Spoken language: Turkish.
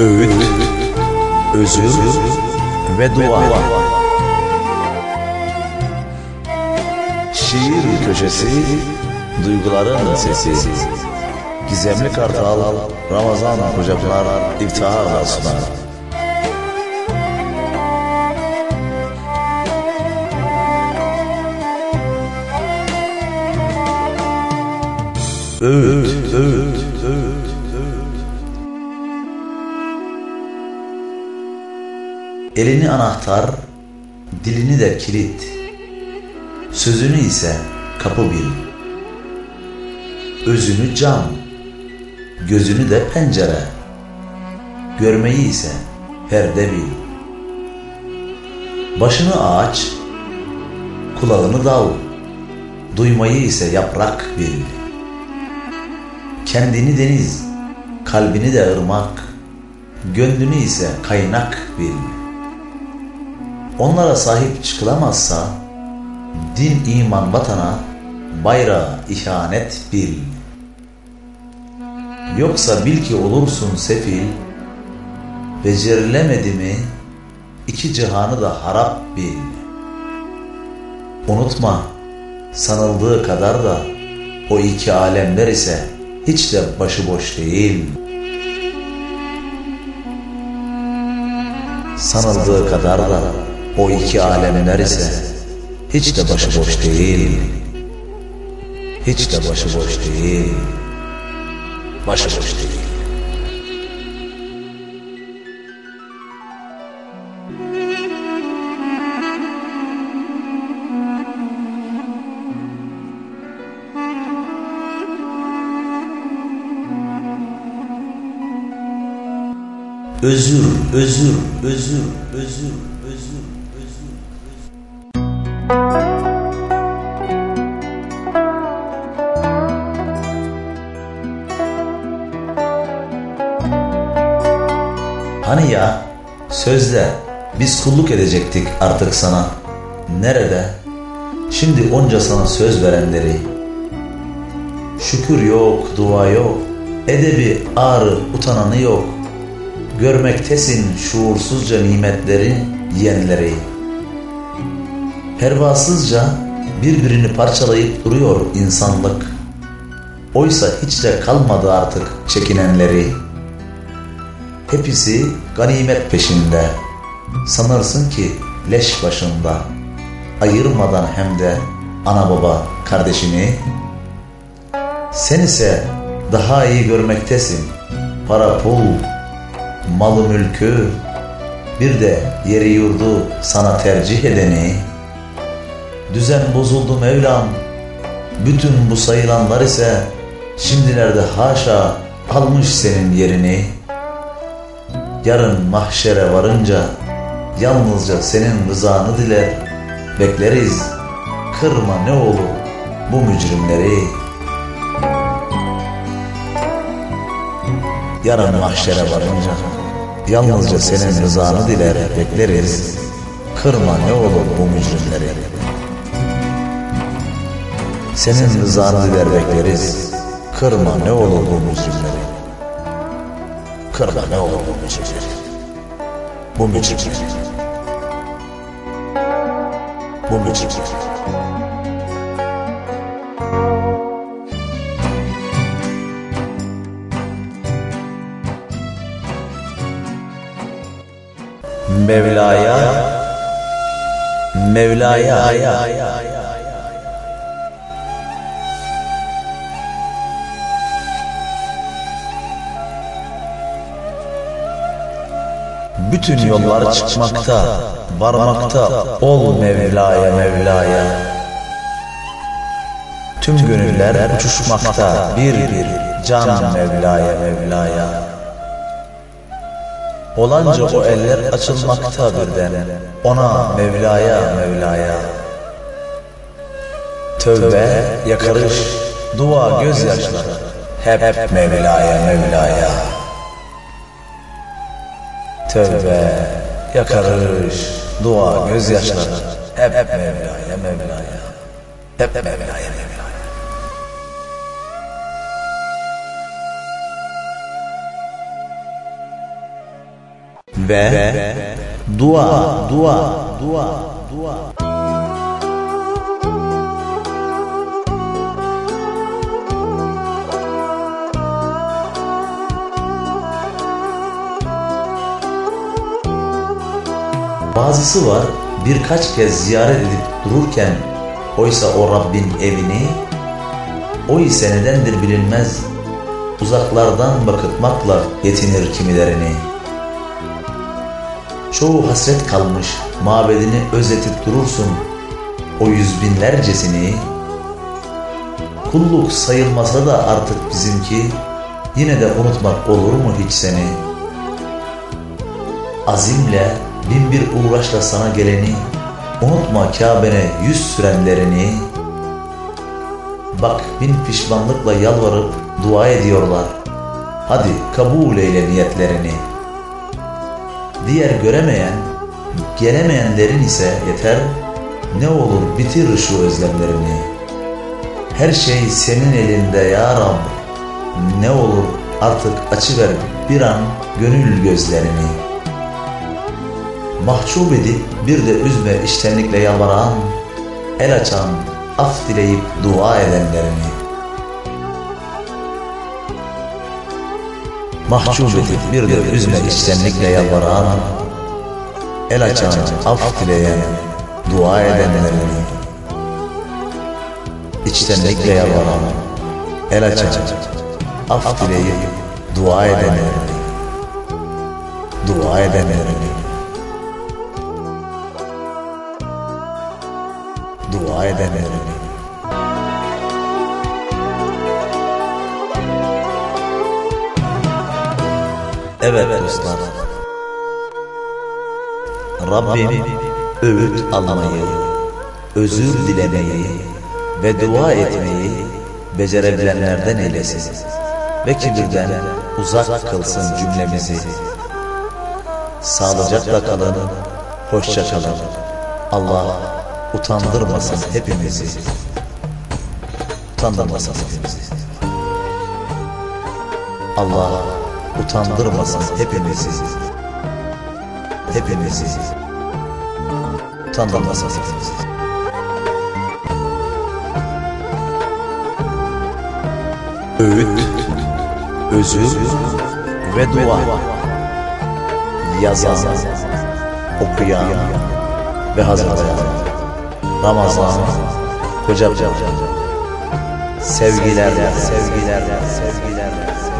Öğüt, özür ve dua. Şiir köşesi, duyguların sesi. Gizemli Kartal, Ramazan Kocaklar iftiharla sunar. Öğüt, öğüt, öğüt. Elini anahtar, dilini de kilit. Sözünü ise kapı bil. Özünü cam, gözünü de pencere. Görmeyi ise perde bil. Başını ağaç, kulağını dal. Duymayı ise yaprak bil. Kendini deniz, kalbini de ırmak, gönlünü ise kaynak bil. Onlara sahip çıkılamazsa, din, iman, vatana, bayrağa ihanet bil. Yoksa bil ki olursun sefil, becerilemedi mi, iki cihanı da harap bil. Unutma, sanıldığı kadar da o iki alemler ise hiç de başıboş değil. Sanıldığı kadar da o iki alemler ise hiç de başıboş değil. Hiç de başıboş değil. Başıboş değil. Özür, özür, özür, özür, özür. Hani ya sözle biz kulluk edecektik artık sana. Nerede? Şimdi onca sana söz verenleri. Şükür yok, dua yok. Edebi ağrı utananı yok. Görmektesin şuursuzca nimetleri yiyenleri. Pervasızca birbirini parçalayıp duruyor insanlık. Oysa hiç de kalmadı artık çekinenleri. Hepsi ganimet peşinde. Sanırsın ki leş başında. Ayırmadan hem de ana baba kardeşini. Sen ise daha iyi görmektesin. Para pul, malı mülkü, bir de yeri yurdu sana tercih edeni. Düzen bozuldu Mevlam. Bütün bu sayılanlar ise şimdilerde haşa almış senin yerini. Yarın mahşere varınca yalnızca senin rızanı diler. Bekleriz kırma ne olur bu mücrimleri. Yarın mahşere varınca yalnızca senin rızanı diler bekleriz. Kırma ne olur bu mücrimleri. Senin rızanı diler bekleriz. Kırma ne olur bu mücrimleri. Kırma ne olur bu mücrimleri. Bu mücrimleri. Bu mücrimleri. Mevla'ya Mevla'ya Bütün yollar çıkmakta, varmakta ol Mevla'ya Mevla'ya. Tüm gönüller uçuşmakta bir bir can Mevla'ya Mevla'ya. Olanca o eller açılmakta birden ona Mevla'ya Mevla'ya. Tövbe, yakarış, dua, gözyaşları. hep, hep Mevla'ya. Mevla'ya. Tövbe, yakarış, dua, gözyaşları hep, hep Mevla'ya Mevla'ya. Hep Mevla'ya Mevla'ya. ve dua, dua, dua, dua. Bazısı var birkaç kez ziyaret edip dururken oysa o Rabbin evini o ise nedendir bilinmez uzaklardan bakıtmakla yetinir kimilerini. Çoğu hasret kalmış mabedini özetip durursun o yüz binlercesini. Kulluk sayılmasa da artık bizimki yine de unutmak olur mu hiç seni? Azimle bin bir uğraşla sana geleni unutma Kabe'ne yüz sürenlerini. Bak bin pişmanlıkla yalvarıp dua ediyorlar. Hadi kabul eyle niyetlerini. Diğer göremeyen, gelemeyenlerin ise yeter, ne olur bitir şu özlemlerini. Her şey senin elinde ya Rab. Ne olur artık açıver bir an gönül gözlerini. Mahcup edip bir de üzme iştenlikle yalvaran, el açan, af dileyip dua edenlerini. Mahcup edip bir de üzme içtenlikle yalvaran, el açan, af dileyen, dua edenlerini. İçtenlikle yalvaran, el açan, af dileyip dua edenlerini. Dua edenlerini. Edenlerini. Evet dostlar. Rabbim öğüt almayı, özür dilemeyi ve dua etmeyi becerebilenlerden eylesin. Ve kibirden uzak kılsın cümlemizi. Sağlıcakla kalın, hoşça kalın. Allah utandırmasın hepimizi. Utandırmasın hepimizi. Allah utandırmasın hepimizi. Hepimizi. Utandırmasın hepimizi. Öğüt, özür ve dua. Yazan, okuyan ve hazırlayan. Ramazan Koca Sevgiler, sevgiler, sevgiler, sevgiler.